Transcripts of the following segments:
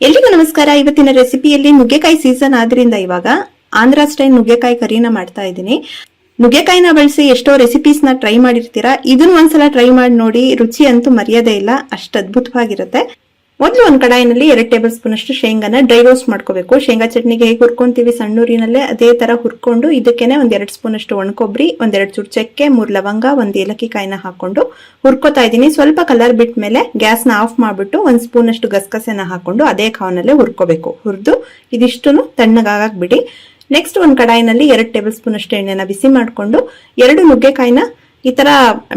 ಎಲ್ರಿಗೂ ನಮಸ್ಕಾರ. ಇವತ್ತಿನ ರೆಸಿಪಿಯಲ್ಲಿ ನುಗ್ಗೆಕಾಯಿ ಸೀಸನ್ ಆದ್ರಿಂದ ಇವಾಗ ಆಂಧ್ರ ಸ್ಟೈಲ್ ನುಗ್ಗೆಕಾಯಿ ಕರಿನ ಮಾಡ್ತಾ ಇದ್ದೀನಿ. ನುಗ್ಗೆಕಾಯಿನ ಬಳಸಿ ಎಷ್ಟೋ ರೆಸಿಪೀಸ್ನ ಟ್ರೈ ಮಾಡಿರ್ತೀರಾ. ಇದನ್ನ ಒಂದ್ಸಲ ಟ್ರೈ ಮಾಡಿ ನೋಡಿ, ರುಚಿ ಅಂತೂ ಮರ್ಯಾದೆ ಇಲ್ಲ. ಅಷ್ಟು ಅದ್ಭುತವಾಗಿರುತ್ತೆ. ಮೊದಲು ಒಂದು ಕಡಾಯಿನಲ್ಲಿ ಎರಡು ಟೇಬಲ್ ಸ್ಪೂನ್ ಅಷ್ಟು ಶೇಂಗಾನ ಡ್ರೈ ರೋಸ್ಟ್ ಮಾಡ್ಕೋಬೇಕು. ಶೇಂಗಾ ಚಟ್ನಿಗೆ ಹೇಗೆ ಹುರ್ಕೊಂತೀವಿ ಸಣ್ಣೂರಿನಲ್ಲೇ ಅದೇ ತರ ಹುರ್ಕೊಂಡು ಇದಕ್ಕೇನೆ ಒಂದ್ ಎರಡು ಸ್ಪೂನ್ ಅಷ್ಟು ಒಣಕೊಬ್ಬರಿ ಒಂದೆರಡು ಚೂರು ಚಕ್ಕೆ, ಮೂರ್ ಲವಂಗ, ಒಂದ್ ಏಲಕ್ಕಿ ಕಾಯಿನ ಹಾಕೊಂಡು ಹುರ್ಕೋತಾ ಇದ್ದೀನಿ. ಸ್ವಲ್ಪ ಕಲರ್ ಬಿಟ್ಟ ಮೇಲೆ ಗ್ಯಾಸ್ನ ಆಫ್ ಮಾಡ್ಬಿಟ್ಟು ಒಂದ್ ಸ್ಪೂನ್ ಅಷ್ಟು ಗಸಗಸೆನ ಹಾಕೊಂಡು ಅದೇ ಕಾವನಲ್ಲೇ ಹುರ್ಕೋಬೇಕು. ಹುರಿದು ಇದಿಷ್ಟು ತಣ್ಣಗಾಗಕ್ ಬಿಡಿ. ನೆಕ್ಸ್ಟ್ ಒಂದ್ ಕಡಾಯಿನಲ್ಲಿ ಎರಡು ಟೇಬಲ್ ಸ್ಪೂನ್ ಅಷ್ಟು ಎಣ್ಣೆನ ಬಿಸಿ ಮಾಡ್ಕೊಂಡು ಎರಡು ನುಗ್ಗೆಕಾಯಿನ ಈ ತರ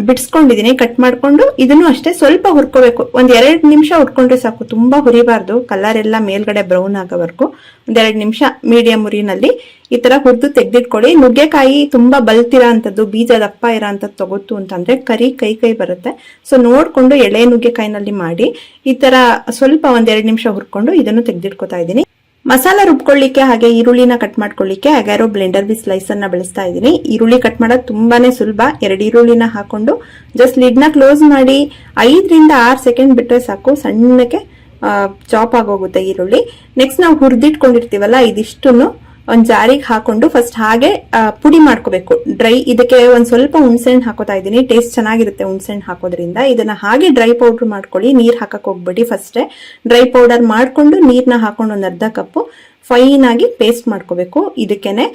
ಬಿಡಿಸ್ಕೊಂಡಿದೀನಿ ಕಟ್ ಮಾಡ್ಕೊಂಡು ಇದನ್ನು ಅಷ್ಟೇ ಸ್ವಲ್ಪ ಹುರ್ಕೋಬೇಕು. ಒಂದ್ ಎರಡ್ ನಿಮಿಷ ಹುರ್ಕೊಂಡ್ರೆ ಸಾಕು, ತುಂಬಾ ಹುರಿಬಾರ್ದು. ಕಲರ್ ಎಲ್ಲ ಮೇಲ್ಗಡೆ ಬ್ರೌನ್ ಆಗೋವರೆಗೂ ಒಂದ್ ಎರಡ್ ನಿಮಿಷ ಮೀಡಿಯಂ ಉರಿನಲ್ಲಿ ಈ ತರ ಹುರಿದು ತೆಗ್ದಿಟ್ಕೊಡಿ. ನುಗ್ಗೆಕಾಯಿ ತುಂಬಾ ಬಲ್ತಿರೋ ಅಂತದ್ದು ಬೀಜ ದಪ್ಪ ಇರೋ ಅಂತದ್ದು ತಗೋತು ಅಂತಂದ್ರೆ ಕರಿ ಕೈ ಕೈ ಬರುತ್ತೆ. ಸೊ ನೋಡ್ಕೊಂಡು ಎಳೆ ನುಗ್ಗೆಕಾಯಿನಲ್ಲಿ ಮಾಡಿ ಈ ತರ ಸ್ವಲ್ಪ ಒಂದ್ ಎರಡ್ ನಿಮಿಷ ಹುರ್ಕೊಂಡು ಇದನ್ನು ತೆಗ್ದಿಟ್ಕೊತಾ ಇದ್ದೀನಿ. ಮಸಾಲ ರುಬ್ಕೊಳ್ಳಿಕ್ಕೆ ಹಾಗೆ ಈರುಳ್ಳಿನ ಕಟ್ ಮಾಡ್ಕೊಳ್ಳಿಕ್ಕೆ ಅಗ್ಯಾರೋ ಬ್ಲೆಂಡರ್ ಬಿ ಸ್ಲೈಸ್ ಅನ್ನ ಬಳಸ್ತಾ ಇದ್ದೀನಿ. ಈರುಳ್ಳಿ ಕಟ್ ಮಾಡೋದು ತುಂಬಾನೇ ಸುಲಭ. ಎರಡು ಈರುಳ್ಳಿನ ಹಾಕೊಂಡು ಜಸ್ಟ್ ಲಿಡ್ನ ಕ್ಲೋಸ್ ಮಾಡಿ ಐದರಿಂದ ಆರು ಸೆಕೆಂಡ್ ಬಿಟ್ರೆ ಸಾಕು. ಸಣ್ಣಕ್ಕೆ ಚಾಪ್ ಆಗೋಗುತ್ತೆ ಈರುಳ್ಳಿ. ನೆಕ್ಸ್ಟ್ ನಾವು ಹುರಿದಿಟ್ಕೊಂಡಿರ್ತೀವಲ್ಲ, ಇದಿಷ್ಟನ್ನು ಒಂದ್ ಜಾರಿಗೆ ಹಾಕೊಂಡು ಫಸ್ಟ್ ಹಾಗೆ ಪುಡಿ ಮಾಡ್ಕೋಬೇಕು. ಡ್ರೈ ಇದಕ್ಕೆ ಒಂದ್ ಸ್ವಲ್ಪ ಹುಣಸೆಹಣ್ಣು ಹಾಕೋತಾ ಇದ್ದೀನಿ. ಟೇಸ್ಟ್ ಚೆನ್ನಾಗಿರುತ್ತೆ ಹುಣಸೆಹಣ್ಣು ಹಾಕೋದ್ರಿಂದ. ಇದನ್ನ ಹಾಗೆ ಡ್ರೈ ಪೌಡರ್ ಮಾಡ್ಕೊಳ್ಳಿ. ನೀರ್ ಹಾಕಕ್ ಹೋಗ್ಬೇಡಿ ಫಸ್ಟೇ ಡ್ರೈ ಪೌಡರ್ ಮಾಡ್ಕೊಂಡು ನೀರ್ನ ಹಾಕೊಂಡು ಒಂದ್ ಅರ್ಧ ಕಪ್ಪು ಫೈನ್ ಆಗಿ ಪೇಸ್ಟ್ ಮಾಡ್ಕೋಬೇಕು. ಇದಕ್ಕೇನೆ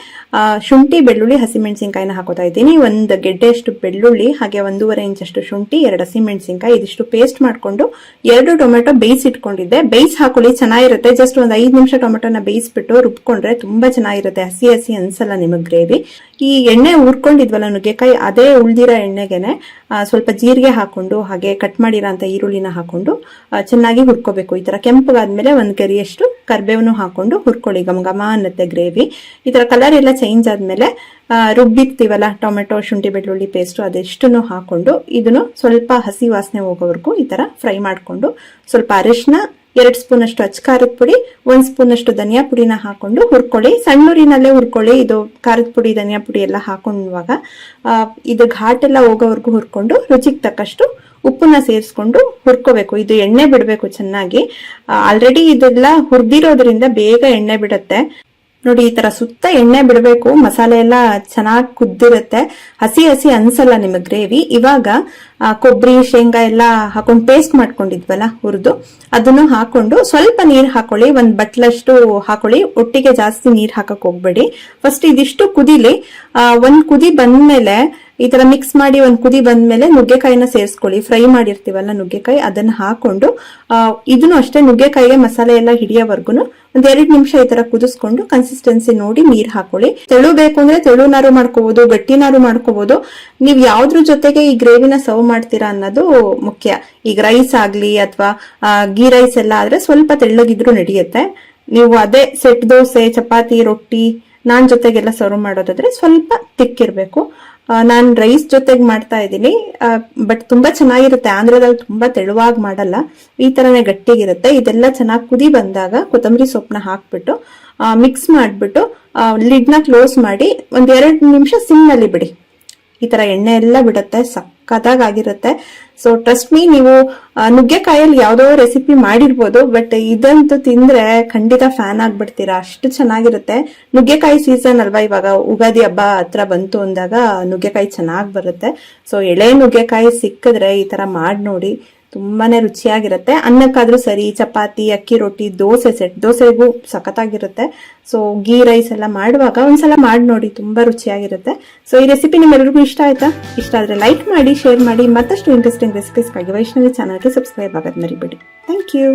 ಶುಂಠಿ, ಬೆಳ್ಳುಳ್ಳಿ, ಹಸಿಮೆಣಸಿನ್ಕಾಯಿನ ಹಾಕೋತಾ ಇದ್ದೀನಿ. ಒಂದು ಗೆಡ್ಡೆಯಷ್ಟು ಬೆಳ್ಳುಳ್ಳಿ, ಹಾಗೆ ಒಂದೂವರೆ ಇಂಚಷ್ಟು ಶುಂಠಿ, ಎರಡು ಹಸಿಮೆಣಸಿನ್ಕಾಯಿ, ಇದಿಷ್ಟು ಪೇಸ್ಟ್ ಮಾಡ್ಕೊಂಡು ಎರಡು ಟೊಮೆಟೊ ಬೇಯಿಸಿಟ್ಕೊಂಡಿದ್ದೆ ಬೇಯಿಸಿ ಹಾಕೊಳ್ಳಿ, ಚೆನ್ನಾಗಿರುತ್ತೆ. ಜಸ್ಟ್ ಒಂದು ಐದು ನಿಮಿಷ ಟೊಮೆಟೊನ ಬೇಯಿಸ್ಬಿಟ್ಟು ರುಬ್ಕೊಂಡ್ರೆ ತುಂಬಾ ಚೆನ್ನಾಗಿರುತ್ತೆ. ಹಸಿ ಹಸಿ ಅನ್ಸಲ್ಲ ನಿಮಗೆ ಗ್ರೇವಿ. ಈ ಎಣ್ಣೆ ಉರ್ಕೊಂಡಿದ್ವಲ್ಲ ನುಗ್ಗೆಕಾಯಿ ಅದೇ ಉಳ್ದಿರೋ ಎಣ್ಣೆಗೆನೆ ಸ್ವಲ್ಪ ಜೀರಿಗೆ ಹಾಕೊಂಡು, ಹಾಗೆ ಕಟ್ ಮಾಡಿರೋ ಅಂತ ಈರುಳ್ಳಿನ ಹಾಕೊಂಡು ಚೆನ್ನಾಗಿ ಹುರ್ಕೋಬೇಕು. ಈ ತರ ಕೆಂಪಗಾದ್ಮೇಲೆ ಒಂದ್ ಗರಿಯಷ್ಟು ಕರ್ಬೇವನು ಹಾಕೊಂಡು ಹುರ್ಕೊಳ್ಳಿ ಘಮ ಅನ್ನತ್ತೆ ಗ್ರೇವಿ. ಈ ತರ ಕಲರ್ ಎಲ್ಲ ಚೇಂಜ್ ಆದ್ಮೇಲೆ ರುಬ್ಬಿರ್ತೀವಲ್ಲ, ಟೊಮೆಟೊ, ಶುಂಠಿ, ಬೆಳ್ಳುಳ್ಳಿ ಪೇಸ್ಟು ಅದೆಷ್ಟನ್ನು ಹಾಕೊಂಡು, ಇದನ್ನು ಸ್ವಲ್ಪ ಹಸಿ ವಾಸನೆ ಹೋಗೋವರೆಗೂ ಈ ತರ ಫ್ರೈ ಮಾಡ್ಕೊಂಡು, ಸ್ವಲ್ಪ ಅರಿಶಿನ ಎರಡ್ ಸ್ಪೂನ್ ಅಷ್ಟು ಅಚ್ಚ ಖಾರದ ಪುಡಿ, ಒಂದ್ ಸ್ಪೂನ್ ಅಷ್ಟು ಧನಿಯಾ ಪುಡಿನ ಹಾಕೊಂಡು ಹುರ್ಕೊಳ್ಳಿ. ಸಣ್ಣೂರಿನಲ್ಲೇ ಹುರ್ಕೊಳ್ಳಿ. ಇದು ಖಾರದ ಪುಡಿ, ಧನಿಯಾ ಪುಡಿ ಎಲ್ಲ ಹಾಕೊಂಡ್ವಾಗ ಇದು ಘಾಟ್ ಎಲ್ಲ ಹೋಗೋವರೆಗೂ ಹುರ್ಕೊಂಡು ರುಚಿಗೆ ತಕ್ಕಷ್ಟು ಉಪ್ಪನ್ನ ಸೇರಿಸ್ಕೊಂಡು ಹುರ್ಕೋಬೇಕು. ಇದು ಎಣ್ಣೆ ಬಿಡಬೇಕು ಚೆನ್ನಾಗಿ. ಆಲ್ರೆಡಿ ಇದೆಲ್ಲ ಹುರಿದಿರೋದ್ರಿಂದ ಬೇಗ ಎಣ್ಣೆ ಬಿಡುತ್ತೆ. ನೋಡಿ, ಈ ತರ ಸುತ್ತ ಎಣ್ಣೆ ಬಿಡಬೇಕು, ಮಸಾಲೆ ಎಲ್ಲ ಚೆನ್ನಾಗಿ ಕುದ್ದಿರುತ್ತೆ. ಹಸಿ ಹಸಿ ಅನ್ಸಲ್ಲ ನಿಮಗೆ ಗ್ರೇವಿ. ಇವಾಗ ಕೊಬ್ಬರಿ ಶೇಂಗಾ ಎಲ್ಲ ಹಾಕೊಂಡು ಪೇಸ್ಟ್ ಮಾಡ್ಕೊಂಡಿದ್ವಲ್ಲ ಹುರಿದು, ಅದನ್ನು ಹಾಕೊಂಡು ಸ್ವಲ್ಪ ನೀರ್ ಹಾಕೊಳ್ಳಿ. ಒಂದ್ ಬಟ್ಲಷ್ಟು ಹಾಕೊಳ್ಳಿ. ಒಟ್ಟಿಗೆ ಜಾಸ್ತಿ ನೀರ್ ಹಾಕಕ್ ಹೋಗ್ಬೇಡಿ. ಫಸ್ಟ್ ಇದಿಷ್ಟು ಕುದಿಲಿ. ಒಂದ್ ಕುದಿ ಬಂದ್ಮೇಲೆ ಈ ತರ ಮಿಕ್ಸ್ ಮಾಡಿ ಒಂದ್ ಕುದಿ ಬಂದ್ಮೇಲೆ ನುಗ್ಗೆಕಾಯಿನ ಸೇರಿಸ್ಕೊಳ್ಳಿ. ಫ್ರೈ ಮಾಡಿರ್ತೀವಲ್ಲ ನುಗ್ಗೆಕಾಯಿ, ಅದನ್ನ ಹಾಕೊಂಡು ಇದನ್ನು ಅಷ್ಟೇ ನುಗ್ಗೆಕಾಯಿಗೆ ಮಸಾಲೆ ಎಲ್ಲ ಹಿಡಿಯೋವರೆಗೂ ಒಂದ್ ಎರಡ್ ನಿಮಿಷ ಈ ತರ ಕುದಿಸ್ಕೊಂಡು ಕನ್ಸಿಸ್ಟೆನ್ಸಿ ನೋಡಿ ನೀರ್ ಹಾಕೊಳ್ಳಿ. ತೆಳು ಬೇಕು ಅಂದ್ರೆ ತೆಳುನಾರು ಮಾಡ್ಕೋಬಹುದು ಗಟ್ಟಿನಾರು ಮಾಡ್ಕೋಬಹುದು ನೀವ್ ಯಾವ್ದ್ರ ಜೊತೆಗೆ ಈ ಗ್ರೇವಿನ ಸರ್ವ್ ಮಾಡ್ತೀರಾ ಅನ್ನೋದು ಮುಖ್ಯ. ಈಗ ರೈಸ್ ಆಗ್ಲಿ ಅಥವಾ ಗೀ ರೈಸ್ ಎಲ್ಲ ಆದ್ರೆ ಸ್ವಲ್ಪ ತೆಳ್ಳಗಿದ್ರು ನಡೆಯುತ್ತೆ. ನೀವು ಅದೇ ಸೆಟ್ ದೋಸೆ, ಚಪಾತಿ, ರೊಟ್ಟಿ ನಾನ್ ಜೊತೆಗೆಲ್ಲ ಸರ್ವ್ ಮಾಡೋದಾದ್ರೆ ಸ್ವಲ್ಪ ತಿಕ್ಕಿರ್ಬೇಕು. ನಾನು ರೈಸ್ ಜೊತೆಗೆ ಮಾಡ್ತಾ ಇದ್ದೀನಿ. ಬಟ್ ತುಂಬಾ ಚೆನ್ನಾಗಿರುತ್ತೆ. ಆಂಧ್ರದಲ್ಲಿ ತುಂಬಾ ತೆಳುವಾಗಿ ಮಾಡಲ್ಲ. ಈ ತರನೇ ಗಟ್ಟಿಗಿರುತ್ತೆ. ಇದೆಲ್ಲ ಚೆನ್ನಾಗಿ ಕುದಿ ಬಂದಾಗ ಕೊತ್ತಂಬರಿ ಸೊಪ್ಪನ್ನ ಹಾಕ್ಬಿಟ್ಟು ಮಿಕ್ಸ್ ಮಾಡಿಬಿಟ್ಟು ಲಿಡ್ನ ಕ್ಲೋಸ್ ಮಾಡಿ ಒಂದ್ ಎರಡು ನಿಮಿಷ ಸಿಮ್ನಲ್ಲಿ ಬಿಡಿ. ಈ ತರ ಎಣ್ಣೆ ಎಲ್ಲ ಬಿಡುತ್ತೆ ಸಕ್ಕತ್ತಾಗಿರುತ್ತೆ ಸೊ ಟ್ರಸ್ಟ್ ಮೀ ನೀವು ನುಗ್ಗೆಕಾಯಲ್ಲಿ ಯಾವುದೋ ರೆಸಿಪಿ ಮಾಡಿರ್ಬೋದು ಬಟ್ ಇದಂತೂ ತಿಂದ್ರೆ ಖಂಡಿತ ಫ್ಯಾನ್ ಆಗ್ಬಿಡ್ತೀರಾ? ಅಷ್ಟು ಚೆನ್ನಾಗಿರುತ್ತೆ. ನುಗ್ಗೆಕಾಯಿ ಸೀಸನ್ ಅಲ್ವಾ ಇವಾಗ? ಉಗಾದಿ ಹಬ್ಬ ಹತ್ರ ಬಂತು ಅಂದಾಗ ನುಗ್ಗೆಕಾಯಿ ಚೆನ್ನಾಗಿ ಬರುತ್ತೆ. ಸೊ ಎಳೆ ನುಗ್ಗೆಕಾಯಿ ಸಿಕ್ಕಿದ್ರೆ ಈ ತರ ಮಾಡಿ ನೋಡಿ ತುಂಬಾನೇ ರುಚಿಯಾಗಿರುತ್ತೆ. ಅನ್ನಕ್ಕಾದ್ರೂ ಸರಿ, ಚಪಾತಿ, ಅಕ್ಕಿ ರೊಟ್ಟಿ, ದೋಸೆ ಸೆಟ್ ದೋಸೆಗೂ ಸಖತ್ತಾಗಿರುತ್ತೆ. ಸೊ ಗೀ ರೈಸ್ ಎಲ್ಲ ಮಾಡುವಾಗ ಒಂದ್ಸಲ ಮಾಡಿ ನೋಡಿ, ತುಂಬಾ ರುಚಿಯಾಗಿರುತ್ತೆ. ಸೊ ಈ ರೆಸಿಪಿ ನಿಮ್ಮೆಲ್ಲರಿಗೂ ಇಷ್ಟ ಆಯ್ತಾ? ಇಷ್ಟ ಆದ್ರೆ ಲೈಕ್ ಮಾಡಿ ಶೇರ್ ಮಾಡಿ, ಮತ್ತಷ್ಟು ಇಂಟ್ರೆಸ್ಟಿಂಗ್ ರೆಸಿಪೀಸ್ಗಾಗಿ ವೈಷ್ಣವಿ ಚಾನಲ್ಗೆ ಸಬ್ಸ್ಕ್ರೈಬ್ ಆಗೋದು ಮರಿಬೇಡಿ. Thank you